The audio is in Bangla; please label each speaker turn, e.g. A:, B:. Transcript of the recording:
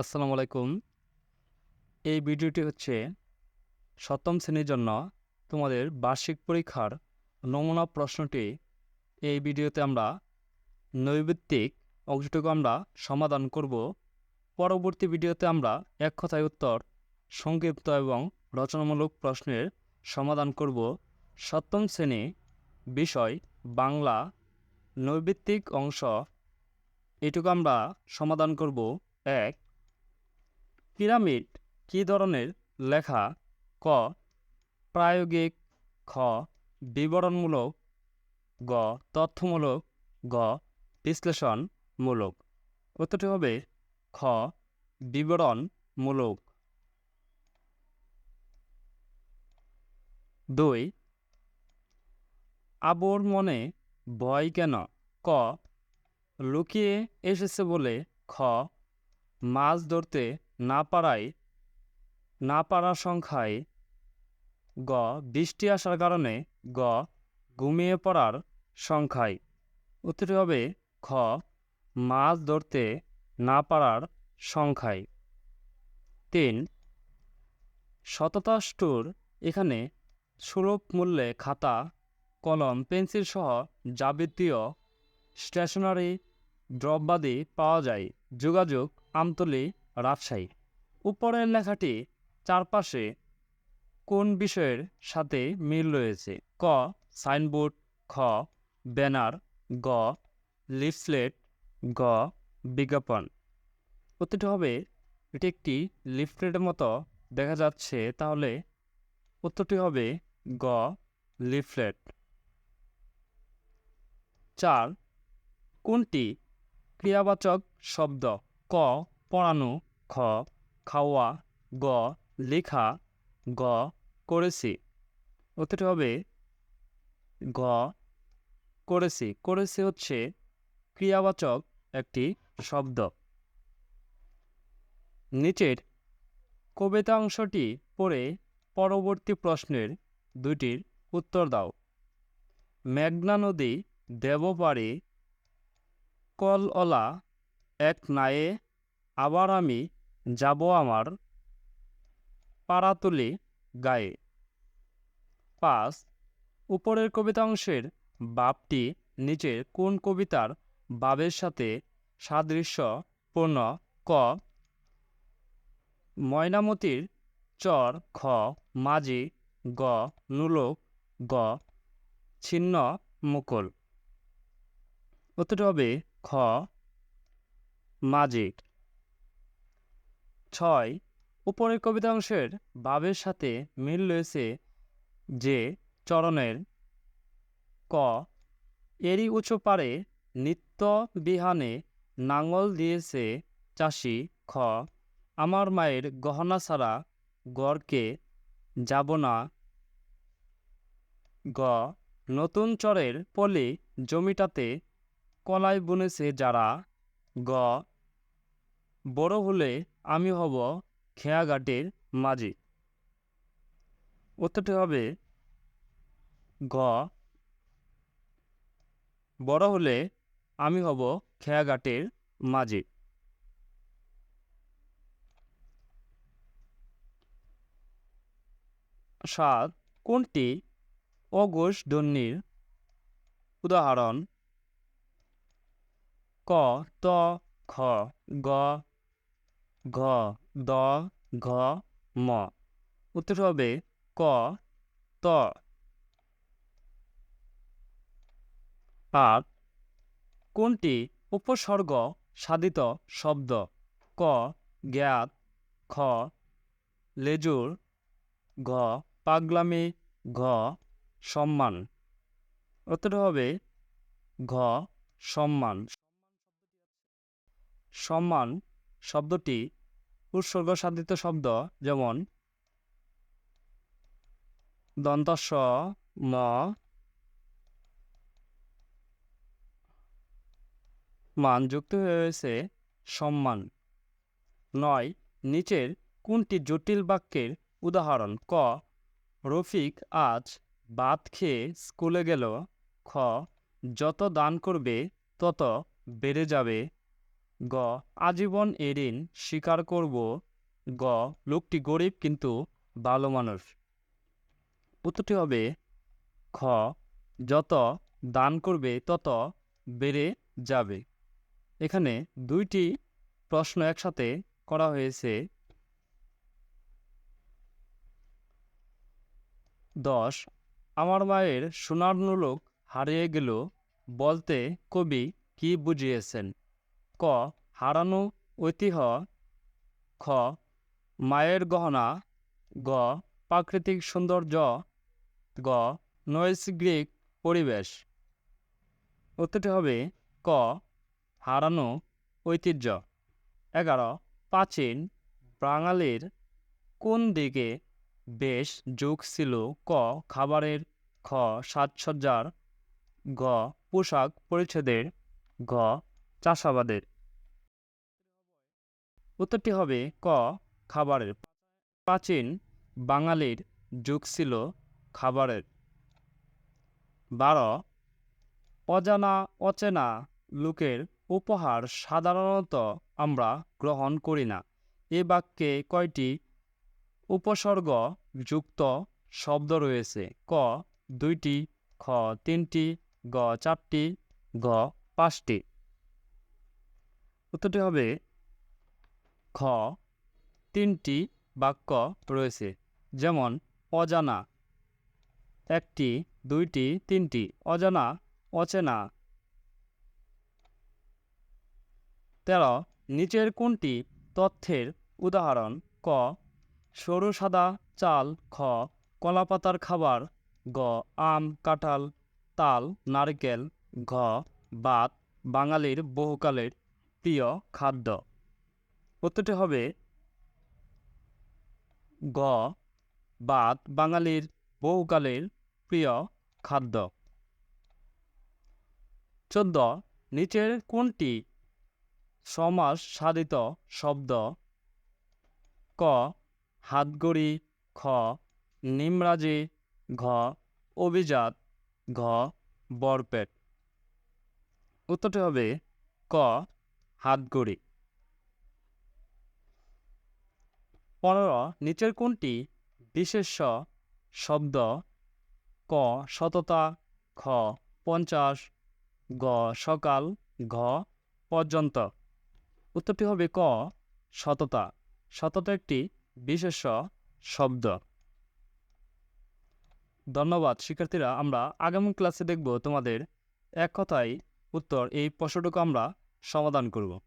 A: আসসালামু আলাইকুম। এই ভিডিওটি হচ্ছে সপ্তম শ্রেণির জন্য তোমাদের বার্ষিক পরীক্ষার নমুনা প্রশ্নটি। এই ভিডিওতে আমরা নৈবিত্তিক অংশটুকু আমরা সমাধান করব। পরবর্তী ভিডিওতে আমরা এক কথায় উত্তর, সংক্ষিপ্ত এবং রচনামূলক প্রশ্নের সমাধান করব। সপ্তম শ্রেণি বিষয় বাংলা নৈবিত্তিক অংশ। এটুকু আমরা সমাধান করব। এক পিরামিড কি ধরনের? লেখা ক প্রায়োগিক, খ বিবরণমূলক, গ তথ্যমূলক, গ বিশ্লেষণমূলক। উত্তরটি হবে খ বিবরণমূলক। দুই আবুর মনে ভয় কেন? ক লুকিয়ে এসেছে বলে খ মাছ ধরতে না পারায়, না পারার সংখ্যায় গ, বৃষ্টি আসার কারণে গ, ঘুমিয়ে পড়ার সংখ্যায়। উত্তরটি হবে খ, মাছ ধরতে না পারার সংখ্যায়। তিন শততাষ্টুর এখানে সুলভ মূল্যে খাতা, কলম, পেন্সিল সহ যাবতীয় স্টেশনারি দ্রব্যাদি পাওয়া যায়। যোগাযোগ, আমতলী রাজশাহী। উপরের লেখাটি চারপাশে কোন বিষয়ের সাথে মিল রয়েছে? ক, সাইনবোর্ড, খ, ব্যানার, গ, লিফলেট, গ, বিজ্ঞাপন। উত্তরটি হবে এটি একটি লিফলেটের মতো দেখা যাচ্ছে, তাহলে উত্তরটি হবে গ, লিফলেট। চার, কোনটি ক্রিয়াবাচক শব্দ? ক পড়ানো, খ, খাওয়া, গ, লেখা, গ, করেছি। উত্তরটি হবে গ, করেছি। করেছি হচ্ছে ক্রিয়াবাচক একটি শব্দ। নিচের কবিতা অংশটি পড়ে পরবর্তী প্রশ্নের দুইটির উত্তর দাও। মেঘনা নদী দেবপাড়ে কলওলা এক নায়ে আবার আমি যাব আমার পাড়াতুলি গায়ে। পাঁচ, উপরের কবিতা অংশের বাপটি নিচের কোন কবিতার বাবের সাথে সাদৃশ্যপূর্ণ? ক, ময়নামতির চর, খ, মাঝি, গ, নুলক, গ, ছিন্ন মুকুল। উত্তরটি হবে খ মাজিক ছয় উপরের কবিতা অংশের ভাবের সাথে মিল রয়েছে যে চরণের ক, এরই উঁচু পারে নিত্য বিহানে নাঙল দিয়েছে চাষি খ, আমার মায়ের গহনা ছাড়া গড়কে যাব না। গ, নতুন চরের পলি জমিটাতে কলাই বুনেছে যারা। গ বড় হলে আমি হব খেয়াঘাটের মাঝি। উত্তরটি হবে গ। বড় হলে আমি হব খেয়াঘাটের মাঝি। সাত। কোনটি অঘোষ ধ্বনির উদাহরণ? ক, ত, খ, গ ঘ দ, ঘ, ম। উত্তর হবে ক, ত। আট কোনটি উপসর্গ সাধিত শব্দ? ক, জ্ঞাত। খ, লেজুর। ঘ পাগলামি। ঘ, সম্মান। উত্তর হবে ঘ, সম্মান। সম্মান শব্দটি উৎসর্গ সাধিত শব্দ, যেমন দন্তস্ব, ম, মান যুক্ত হয়েছে সম্মান। নয়, নিচের কোনটি জটিল বাক্যের উদাহরণ? ক, রফিক আজ ভাত খেয়ে স্কুলে গেল। খ, যত দান করবে তত বেড়ে যাবে। গ, আজীবন এ ঋণ স্বীকার করব। গ, লোকটি গরিব কিন্তু ভালো মানুষ। উত্তরটি হবে খ, যত দান করবে, তত বেড়ে যাবে। এখানে দুইটি প্রশ্ন একসাথে করা হয়েছে। দশ, আমার মায়ের সোনার নোলক হারিয়ে গেল বলতে কবি কি বুঝিয়েছেন? ক হারানো ঐতিহ্য, খ মায়ের গহনা, গ প্রাকৃতিক সৌন্দর্য, গ নৈসর্গিক পরিবেশ। উত্তরটি হবে ক হারানো ঐতিহ্য। এগারো প্রাচীন বাঙালির কোন দিকে বেশ যোগ ছিল? ক খাবারের, খ সাজসজ্জার, গ পোশাক পরিচ্ছদের ঘ চাষাবাদের। উত্তরটি হবে ক, খাবারের। প্রাচীন বাঙালির যুগ ছিল খাবারের। বারো, অজানা অচেনা লোকের উপহার সাধারণত আমরা গ্রহণ করি না। এ বাক্যে কয়টি উপসর্গ যুক্ত শব্দ রয়েছে? ক, দুইটি, খ, তিনটি, গ, চারটি, গ, পাঁচটি। উত্তরটি হবে খ তিনটি বাক্য রয়েছে, যেমন অজানা, একটি, দুইটি, তিনটি, অজানা, অচেনা। তেরো, নিচের কোনটি তথ্যের উদাহরণ? ক, সরু সাদা চাল, খ, কলাপাতার খাবার, গ, আম, কাঁঠাল, তাল, নারকেল, ঘ, বাত, বাঙালির বহুকালের প্রিয় খাদ্য। উত্তরটি হবে গ বাত বাঙালির বহুকালের প্রিয় খাদ্য। চোদ্দ, নিচের কোনটি সমাস সাধিত শব্দ? ক হাতগড়ি খ, নিমরাজি, ঘ, অভিজাত, ঘ, বরপেট। উত্তরটি হবে ক হাতগড়ি পনেরো, নিচের কোনটি বিশেষ্য শব্দ, ক, সততা, খ, পঞ্চাশ, গ, সকাল, ঘ, পর্যন্ত। উত্তরটি হবে ক, সততা। সততা একটি বিশেষ্য শব্দ। ধন্যবাদ, শিক্ষার্থীরা, আমরা আগামী ক্লাসে দেখব তোমাদের এক কথায় উত্তর। এই প্রশ্নটুকু আমরা সমাধান করব।